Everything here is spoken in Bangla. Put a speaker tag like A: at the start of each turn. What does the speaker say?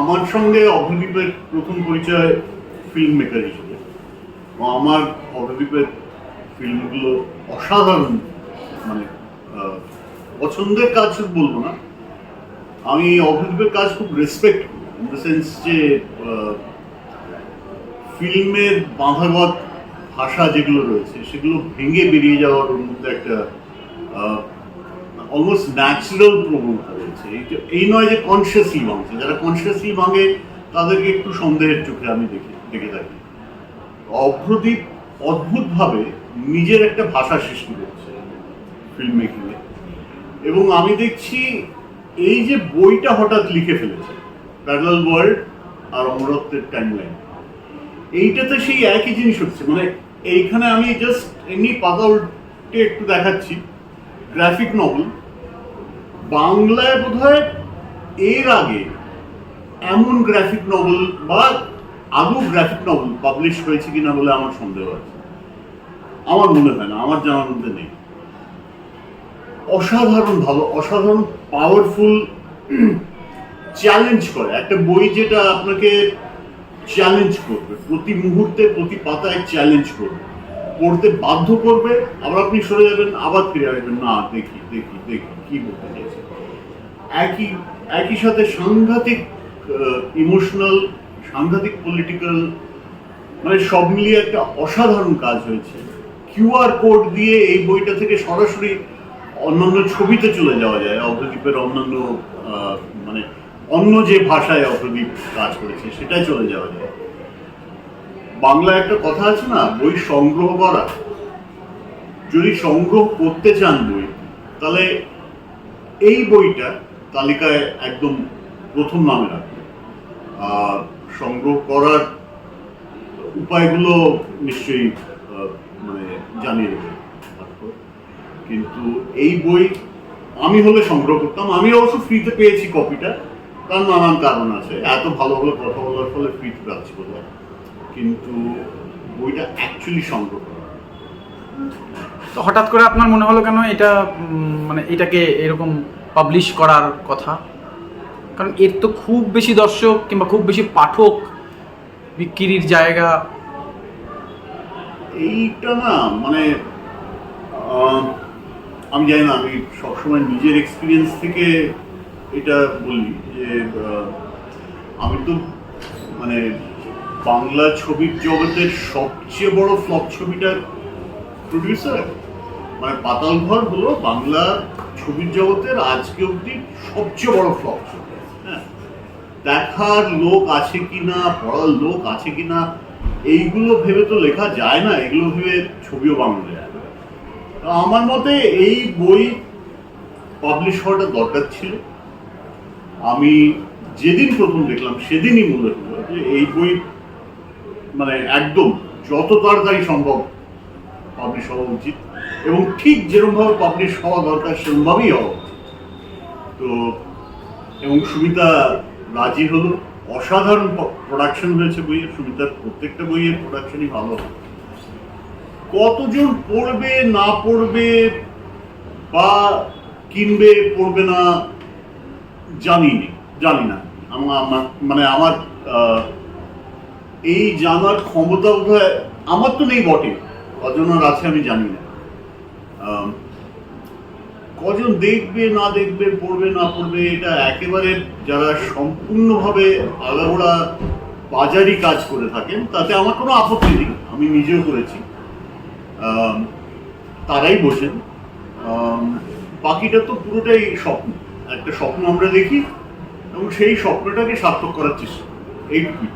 A: আমার সঙ্গে অভিদীপের প্রথম পরিচয় ফিল্ম মেকার হিসেবে আমার অভিদীপের ফিল্মগুলো অসাধারণ মানে পছন্দের কাজ বলব না, আমি অভিদীপের কাজ খুব রেসপেক্ট ইন দ্য সেন্স যে ফিল্মের বাঁধাগত ভাষা যেগুলো রয়েছে, সেগুলো ভেঙে বেরিয়ে যাওয়ার মধ্যে একটা অলমোস্ট ন্যাচারাল প্রবণতা রয়েছে। এই- নয় যে কনসিয়াসলি ভাঙছে যারা কনসিয়াসলি ভাঙে তাদেরকে একটু সন্দেহের চোখে আমি দেখি, দেখে থাকি। অভ্রদীপ অদ্ভুতভাবে নিজের একটা ভাষা সৃষ্টি করছে ফিল্ম মেকিংয়ে এবং আমি দেখছি এই যে বইটা হঠাৎ লিখে ফেলেছে প্যারালাল ওয়ার্ল্ড আর অমরত্বের টাইমলাইন এইটাতে সেই একই জিনিস হচ্ছে মানে এইখানে আমি জাস্ট এমনি পাতা উল্টে একটু দেখাচ্ছি। গ্রাফিক নভেল বাংলায় বোধহয় এর আগে এমন গ্রাফিক নভেল বা আদৌ গ্রাফিক নভেল পাবলিশ হয়েছে কিনা বলে আমার সন্দেহ আছে। আমার মনে হয় না, আমার জানার মধ্যে নেই। অসাধারণ ভালো, অসাধারণ পাওয়ারফুল চ্যালেঞ্জ করে। একটা বই যেটা আপনাকে চ্যালেঞ্জ করবে, প্রতি মুহূর্তে প্রতি পাতায় চ্যালেঞ্জ করবে। পড়তে বাধ্য করবে, আবার আপনি সরে যাবেন, আবার ফিরে আসবেন। না, দেখি দেখি দেখি, কি বলতে চাইছে। একই একই সাথে সাংঘাতিক ইমোশনাল সাংঘাতিক পলিটিক্যাল মানে সব মিলিয়ে একটা অসাধারণ কাজ হয়েছে। কিউআর কোড দিয়ে এই বইটা থেকে সরাসরি অন্যান্য ছবিতে চলে যাওয়া যায়। অভ্রদীপের অন্যান্য মানে অন্য যে ভাষায় অভ্রদীপ কাজ করেছে সেটাই চলে যাওয়া যায়। বাংলা একটা কথা আছে না, বই সংগ্রহ করা। যদি সংগ্রহ করতে চান বই, তাহলে এই বইটা তালিকায় একদম প্রথম নামে রাখবে আর সংগ্রহ করার উপায়গুলো নিশ্চয়ই মানে জানিয়ে দেবে কিন্তু এই বই আমি হলে সংগ্রহ করতাম। আমি অবশ্য ফ্রিতে পেয়েছি কপিটা তার নানান কারণ আছে। এত ভালো ভালো কথা বলার ফলে ফ্রিতে পাচ্ছি বোধ হয়। কিন্তু বইটা অ্যাকচুয়ালি সংগ্রহ
B: তো হঠাৎ করে আপনার মনে হলো কেন এটা মানে এটাকে এরকম পাবলিশ করার কথা? কারণ এর তো খুব বেশি দর্শক কিংবা খুব বেশি পাঠক বিক্রির জায়গা।
A: এইটা না মানে আমি জানি না আমি সবসময় নিজের এক্সপিরিয়েন্স থেকে এটা বলি যে আমি তো মানে বাংলা ছবির জগতের সবচেয়ে বড় ফ্লপ ছবিটার প্রডিউসার মানে পাতাল ঘর হলো বাংলা ছবির জগতের আজকে অবধি সবচেয়ে বড় ফ্লপ ছবি। হ্যাঁ। দেখার লোক আছে কি না পড়ার লোক আছে কি না এইগুলো ভেবে তো লেখা যায় না, এগুলো ভেবে ছবিও বানানো যায় না। আমার মতে এই বই পাবলিশ হওয়াটা দরকার ছিল। আমি যেদিন প্রথম দেখলাম, সেদিনই মনে হলো যে এই বই মানে একদম যত তাড়াতাড়ি সম্ভব পাবলিশ হওয়া উচিত এবং ঠিক যেরকমভাবে পাবলিশ হওয়া দরকার সেরকমভাবেই হওয়া উচিত। তো, এবং সুমিতা রাজি হলো। অসাধারণ প্রোডাকশন হয়েছে বইয়ের, সুমিতার প্রত্যেকটা বইয়ের প্রোডাকশনই ভালো। কতজন পড়বে, না পড়বে, বা কিনবে, পড়বে না জানি জানি না। আমার মানে আমার এই জানার ক্ষমতা বোধহয় আমার তো নেই বটে। কজনের আছে আমি জানি না। কজন দেখবে, না দেখবে, পড়বে, না পড়বে, এটা একেবারে যারা সম্পূর্ণভাবে আলাদা বাজারি কাজ করে থাকেন, তাতে আমার কোনো আপত্তি নেই। আমি নিজেও করেছি। তারাই বসেন বাকিটা তো পুরোটাই স্বপ্ন। একটা স্বপ্ন আমরা দেখি, এবং সেই স্বপ্নটাকে সার্থক করার চেষ্টা। এইটুকুই।